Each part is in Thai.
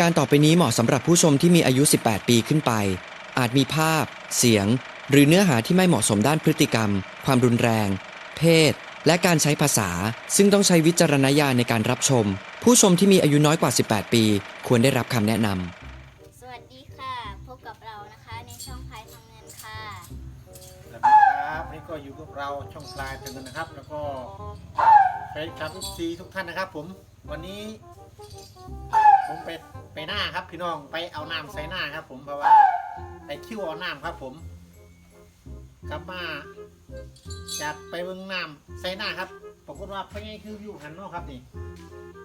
การต่อไปนี้เหมาะสำหรับผู้ชมที่มีอายุ 18 ปีขึ้นไป อาจมีภาพ เสียง หรือเนื้อหาที่ไม่เหมาะสมด้านพฤติกรรม ความรุนแรง เพศ และการใช้ภาษา ซึ่งต้องใช้วิจารณญาณในการรับชม ผู้ชมที่มีอายุน้อยกว่า 18 ปี ควรได้รับคำแนะนำ สวัสดีค่ะ พบกับเรานะคะในช่องพายทางเงินค่ะ สวัสดีครับวันนี่ก็อยู่กับเราช่องปลายทางเงินนะครับ แล้วก็แฟนคลับทุกซีทุกท่านนะครับ ผม วันนี้ ผมไปไปหน้าครับ พี่น้องไปเอาน้ำใส่หน้าครับ ผมเพราะว่าไปคิวเอาน้ำครับ ผมกลับมาจากไปเบิ่งน้ำใส่หน้าครับปรากฏว่าพ่อใหญ่คืออยู่หันนอกครับนี่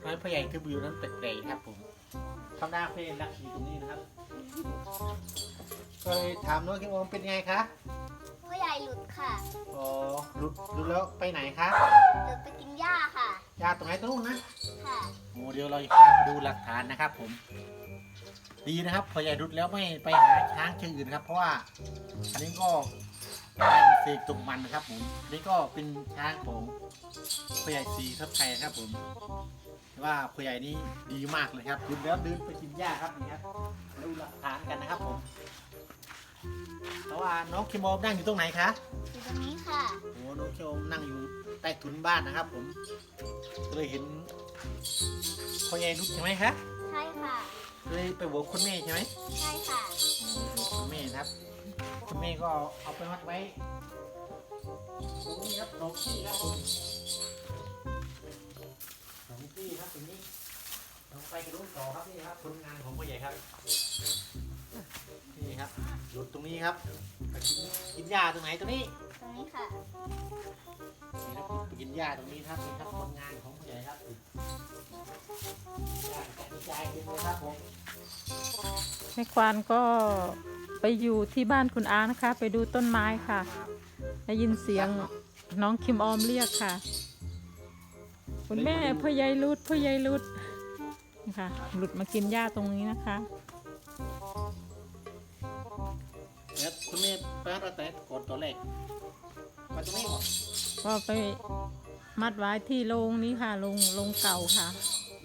น้อยพ่อใหญ่คืออยู่นั้นแปลกๆครับ ผมธรรมดาเพลงรักอยู่ตรงนี้นะครับก็เลยถามน้องคิมว่าเป็นไงคะพ่อใหญ่หลุดค่ะอ๋อหลุดหลุดแล้วไปไหนคะหลุดไปกินหญ้าค่ะ ยาตรงไหนตรงนู้นนะค่ะโอ้เดี๋ยวเราจะพาไปดูหลักฐานนะครับ ผม ดีนะครับพอใหญ่หลุดแล้วไม่ไปหาช้างเชืองอื่นครับ เพราะว่าอันนี้ก็เป็นเสกตกมันนะครับ ผมอันนี้ก็เป็นช้างของพ่อใหญ่สีทับไทยครับ ผมว่าพ่อใหญ่นี่ดีมากเลยครับหลุดแล้วเดินไปกินหญ้าครับนี่ครับดูหลักฐานกันนะครับ ผม แต่ว่าน้องคิมมอมนั่งอยู่ตรงไหนคะอยู่ตรงนี้ค่ะโอ้น้องเชมนั่งอยู่ใต้ถุนบ้านนะครับผมก็เลยเห็นพ่อใหญ่ลุกใช่ไหมคะใช่ค่ะเลยไปบอกคุณแม่ใช่ไหมใช่ค่ะบอกคุณแม่นะครับ คุณแม่ก็เอาไปมัดไว้ตรงนี้ครับสองที่ครับผมสองที่ครับตรงนี้เราไปกันรูปต่อครับนี่ครับผลงานของพ่อใหญ่ครับ นี่ครับหยุดตรงนี้ครับไปกินกินหญ้าตรงไหนตรงนี้ตรงนี้ค่ะ นี่ครับไปกินหญ้าตรงนี้ครับนี่ครับผลงานของผู้ใหญ่ครับหญ้าแกะกระจายกินเลยครับผมแม่ควานก็ไปอยู่ที่บ้านคุณอานะคะ ไปดูต้นไม้ค่ะ ได้ยินเสียงน้องคิมออมเรียกค่ะ คุณแม่พ่อใหญ่รุดพ่อใหญ่รุดนี่ค่ะหลุดมากินหญ้าตรงนี้นะคะ คุณแม่ไปรัดแต่กดตัวแรกมาตรงนี้ก่อนก็ไปมัดไว้ที่โรงนี้ค่ะโรงโรงเก่าค่ะ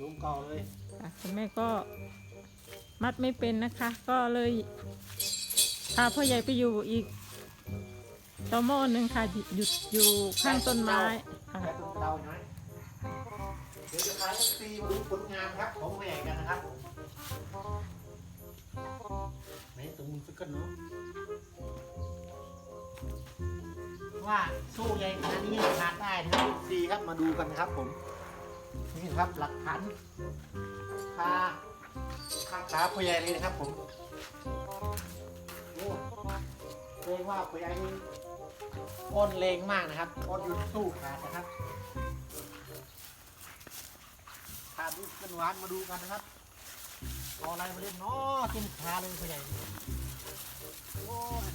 ลุงก่อเลยค่ะคุณแม่ก็มัดไม่เป็นนะคะ ก็เลยพาพ่อใหญ่ไปอยู่อีกตอหม้อหนึ่งค่ะหยุดอยู่ข้างต้นไม้ค่ะแค่ตรงเราใช่ไหมเดี๋ยวจะพาตีมาดูผลงานครับของผู้ใหญ่กันนะครับไหนตรงมือสักกันเนาะ ว่าสู้ใหญ่ขนาดนี้ยังขาดได้นะครับดีครับมาดูกันครับผม นี่ครับหลักฐานคาคาขาผู้ใหญ่เลยนะครับ ผมโอ้เรียกว่าผู้ใหญ่นี่อ้นแรงมากนะครับอ้อนหยุดสู้ขาดนะครับขาดดูเป็นหวานมาดูกันนะครับเอาอะไรมาเล่นเนาะเต็มขาเลยผู้ใหญ่โอ้ย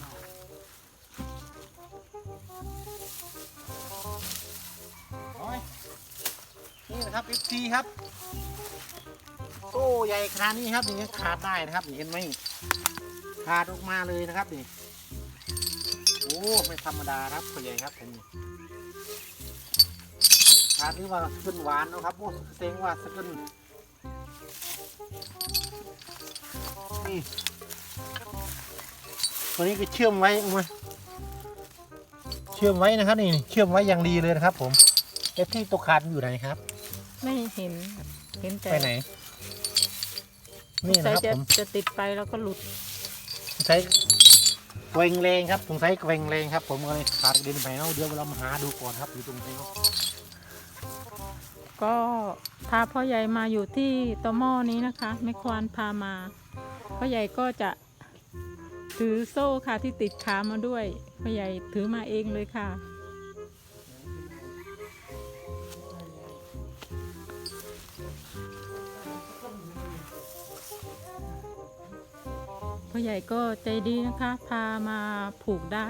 โอ้ยนี่นะครับ FC ครับโซ่ใหญ่ขนาดนี้ครับนี่ยังขาดได้นะครับนี่เห็นไหมขาดออกมาเลยนะครับนี่โอ้ไม่ธรรมดาครับพ่อใหญ่ครับผมนี่ขาดนี่ว่าสกุลหวานนะครับโอ้เซ็งว่าสกุลนี่ตัวนี้ก็เชื่อมไว้มาเชื่อมไว้นะครับนี่เชื่อมไว้อย่างดีเลยนะครับ ผมเอฟที่ตัวขาดมันอยู่ไหนครับ ไม่เห็น เห็นแต่ไปไหน นี่นะใส่ครับจะผมจะติดไปแล้วก็หลุดใช้เกวงแรงครับผมใช้เกวงแรงครับ ผมก็เลยขาดกระเด็นไปเนาะเดี๋ยวเรามาหาดูก่อนครับอยู่ตรงไหนเนาะก็พาพ่อใหญ่มาอยู่ที่ตอหม้อนี้นะคะแม่ควานพามา พ่อใหญ่ก็จะ ถือโซ่ค่ะที่ติดขามาด้วยพ่อใหญ่ถือมาเองเลยค่ะ พ่อใหญ่ก็ใจดีนะคะ พามาผูกได้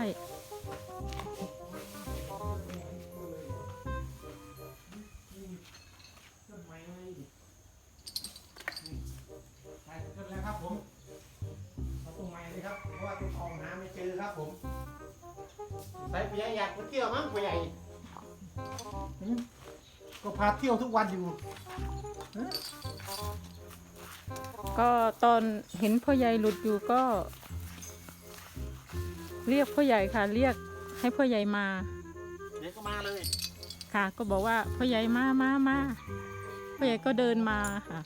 ผู้ใหญ่อยากไปเที่ยวมั้งผู้ใหญ่หืมก็พาเที่ยวทุกวันอยู่ฮะก็ตอนเห็นพ่อใหญ่หลุดอยู่ก็ เรียกพ่อใหญ่ค่ะ เรียกให้พ่อใหญ่มาเดี๋ยวก็มาเลยค่ะ ก็บอกว่าพ่อใหญ่มามามาพ่อใหญ่ก็เดินมาค่ะ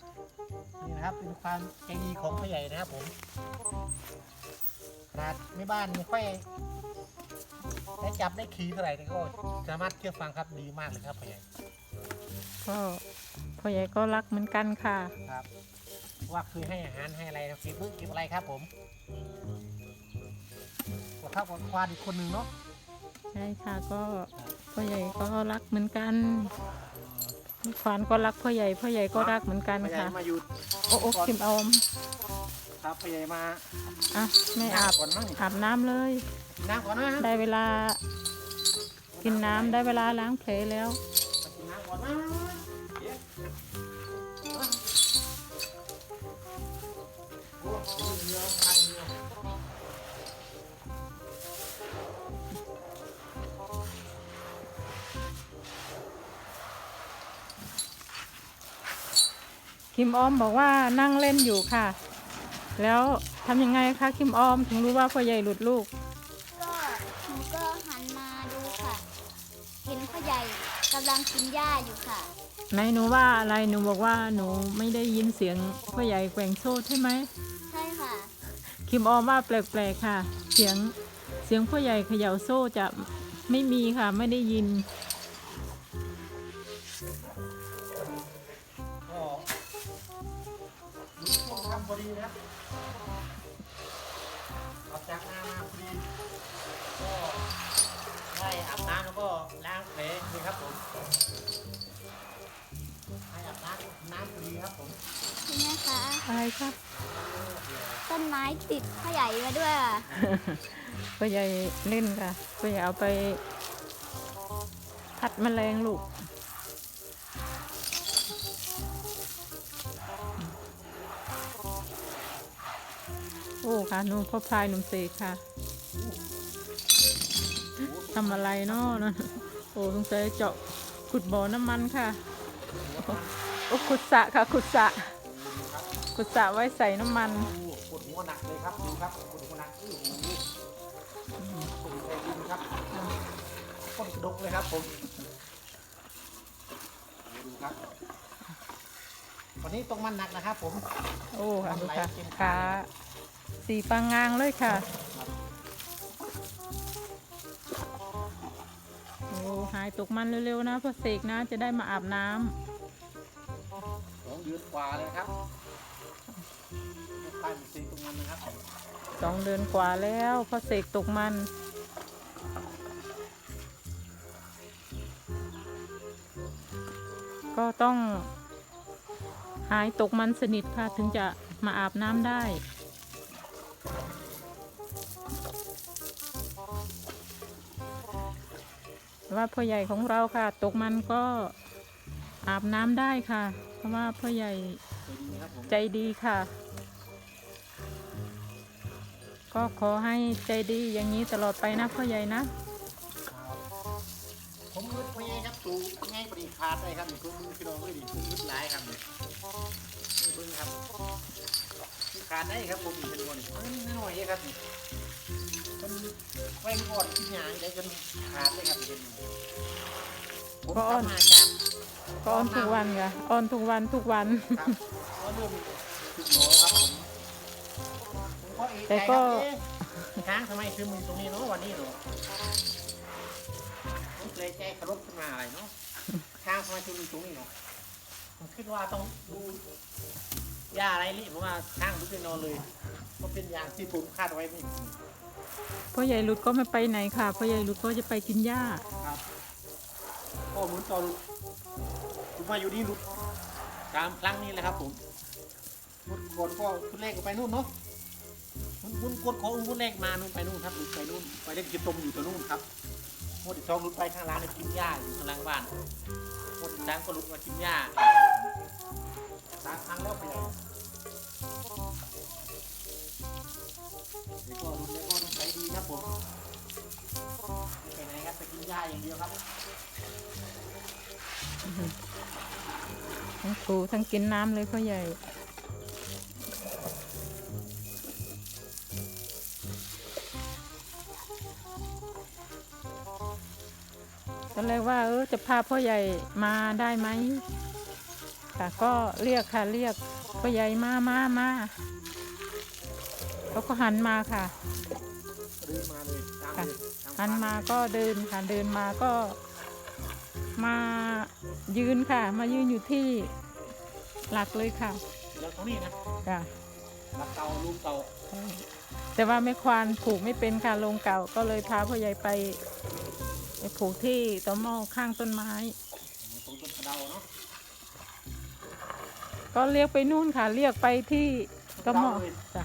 นี่นะครับเป็นความใจดีของพ่อใหญ่นะครับผม ขนาดในบ้านไม่ค่อยได้จับได้ขี่เท่าไหร่แต่ก็สามารถเชื่อฟังครับดีมากเลยครับพ่อใหญ่ก็พ่อใหญ่ก็รักเหมือนกันค่ะ ครับ ว่าคือให้อาหารให้อะไรนะฟีมือกินอะไรครับผมก็เท่ากับควานอีกคนหนึ่งเนาะใช่ค่ะก็พ่อใหญ่ก็รักเหมือนกันควานก็รักพ่อใหญ่พ่อใหญ่ก็รักเหมือนกันพ่อใหญ่ค่ะมาอยู่โอ้โอ้คิมเอา ครับพ่อใหญ่มาอะไม่อาบก่อนมั้งอาบน้ำเลยกินน้ำก่อนนะได้เวลา กินน้ำได้เวลาล้างแผลแล้ว กินน้ำก่อนนะเดี๋ยวโอ้โหเรือพันเรือคิมออมบอกว่านั่งเล่นอยู่ค่ะ แล้วทำยังไงคะคิมออมถึงรู้ว่าพ่อใหญ่หลุดลูก ก็หนูก็หันมาดูค่ะ เห็นพ่อใหญ่กำลังกินหญ้าอยู่ค่ะ ไหนหนูว่าอะไรหนูบอกว่าหนูไม่ได้ยินเสียงพ่อใหญ่แกว่งโซ่ใช่ไหมใช่ค่ะ คิมออมว่าแปลกๆค่ะ เสียงเสียงพ่อใหญ่เขย่าโซ่จะไม่มีค่ะไม่ได้ยิน ก็รู้ช่วงทำพอดีนะ บน้ำแล้วก็ล้างแผลเลยครับผมให้อาบน้ำน้ำพอดีครับผมคุณแม่คะอะไรครับต้นไม้ติดพ่อใหญ่มาด้วยอะพ่อใหญ่เล่นค่ะพ่อใหญ่เอาไปพัดแมลงลูกโอ้ค่ะหนุ่มพ่อพลายหนุ่มเสกค่ะทำอะไรเนาะนั่นโอ้สงสัยเจาะขุดบ่อน้ำมันค่ะโอ้ขุดสระค่ะขุดสระขุดสระไว้ใส่น้ำมันดูปวดหัวหนักเลยครับดูครับปวดหัวหนักอื้อหูผมใจดินครับก้นกระดกเลยครับผมดูครับวันนี้ตรงมันหนักนะครับผม โอ้ค่ะดูค่ะขาสีปางงางเลยค่ะ หายตกมันเร็วๆนะพ่อเสกนะจะได้มาอาบน้ำสองเดือนกว่าเลยครับไม่ค่อยมีสิ่งตรงนั้นนะครับสองเดือนกว่าแล้วพ่อเสกตกมัน ก็ต้องหายตกมันสนิทค่ะถึงจะมาอาบน้ำได้ ว่าพ่อใหญ่ของเราค่ะ ตกมันก็อาบน้ำได้ค่ะ เพราะว่าพ่อใหญ่ใจดีค่ะ ก็ขอให้ใจดีอย่างนี้ตลอดไปนะพ่อใหญ่นะผมมืดไม่ไงครับสูงง่ายปรีขาดได้ครับนี่คุณมือพี่น้องเลยดิคุณมืดหลายครับนี่เพิ่งครับขาดได้ครับผมอีกเป็นคนน้อยครับ นี่มันไว้ก่อนกินหยางได้จนขาดเลยครับเป็นผมก็อ้อนทำมาจากก็อ้อนทุกวันค่ะอ้อนทุกวันทุกวัน ครับก็เริ่มถึงโหนครับผมผมก็เอะใจแต่ก็ครับเอ๊ะช้างทำไมคือมือตรงนี้เนาะวันนี้เนาะผมเลยใจเคารพขึ้นมาอะไรเนาะช้างทำไมคือมือตรงนี้เนาะผมคิดว่าต้องดูยาอะไรนี่เพราะว่าช้างลุกไปนอนเลยก็เป็นอย่างที่ผมคาดไว้ไม่ พ่อใหญ่หลุดก็ไม่ไปไหนค่ะพ่อใหญ่หลุดก็จะไปกินหญ้าครับก็หมุนต่อลุกผมมาอยู่นี่ลุกตามครั้งนี้เลยครับผมมุดกดก็คุณเลขก็ไปนู่นเนาะมุนมุนกดของมุนเลขมานู่นไปนู่นครับลุกไปนู่นไปเล่นกินตมอยู่ตัวนู่นครับหมดที่สองลุกไปข้างร้านเลยกินหญ้าอยู่ข้างล่างบ้านหมดที่สามก็ลุกมากินหญ้าสามครั้งแล้วไป แล้วก็รุ่แล้วก็ต้องใช้ดีครับผมไปไหนครับไปกินหญ้าอย่างเดียวครับทั้งถูทั้งกินน้ำเลยพ่อใหญ่ตอนแรกว่าเออจะพาพ่อใหญ่มาได้ไหมแต่ก็เรียกค่ะเรียกพ่อใหญ่มามามา เขาก็หันมาค่ะรื้อมาเลยตามค่ะเลยตหันมาก็เดินค่ะเดินมาก็มายืนค่ะ มายืนอยู่ที่หลักเลยค่ะแล้วตรงนี้นะค่ะหลักเตาลุงเตาแต่ว่าไม่ควานผูกไม่เป็นค่ะลงเก่าก็เลยพาพ่อใหญ่ไปไปผูกที่ตอหม้อข้างต้นไม้ตรงต้นกระเดาเนาะก็เรียกไปนู่นค่ะ เรียกไปที่ตอหม้อจ้ะ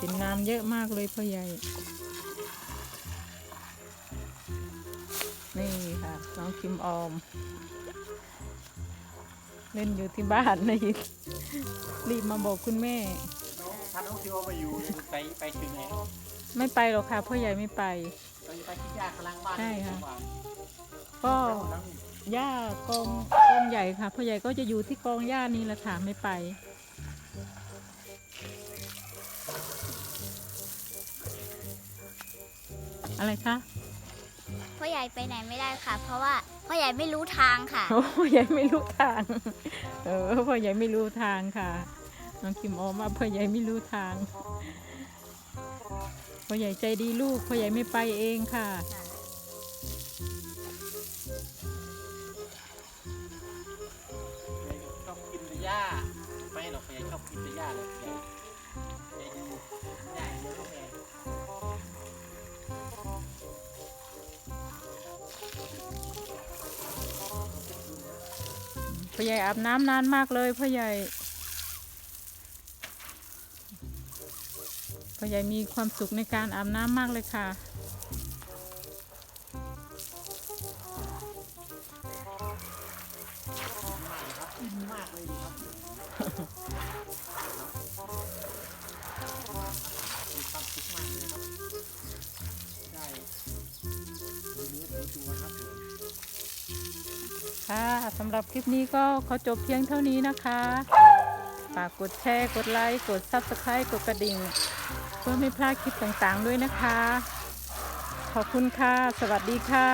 เป็นน้ำเยอะมากเลยพ่อใหญ่ นี่ค่ะ น้องคิมออม เล่นอยู่ที่บ้านนะยินรีบมาบอกคุณแม่ น้องถ้าน้องทิวเอามาอยู่ไปไปถึงไหนไม่ไปหรอกค่ะพ่อใหญ่ไม่ไปไปไปที่ยากำลังบ้านใช่ค่ะ ดีกว่าก็หญ้ากองกองใหญ่ค่ะพ่อใหญ่ก็จะอยู่ที่กองหญ้านี่แหละค่ะไม่ไป อะไรคะพ่อใหญ่ไปไหนไม่ได้ค่ะ เพราะว่าพ่อใหญ่ไม่รู้ทางค่ะโอ้พ่อใหญ่ไม่รู้ทาง เออพ่อใหญ่ไม่รู้ทางค่ะน้องคิมออมว่าพ่อใหญ่ไม่รู้ทางพ่อใหญ่ใจดีลูกพ่อใหญ่ไม่ไปเองค่ะ หญ่อาบน้ำนานมากเลยพ่อใหญ่พ่อใหญ่มีความสุขในการอาบน้ำมากเลยค่ะ ค่ะสำหรับคลิปนี้ก็ขอจบเพียงเท่านี้นะคะฝากกดแชร์ กดไลค์ กด Subscribe กดกระดิ่ง เพื่อไม่พลาดคลิปต่างๆด้วยนะคะ ขอบคุณค่ะ สวัสดีค่ะ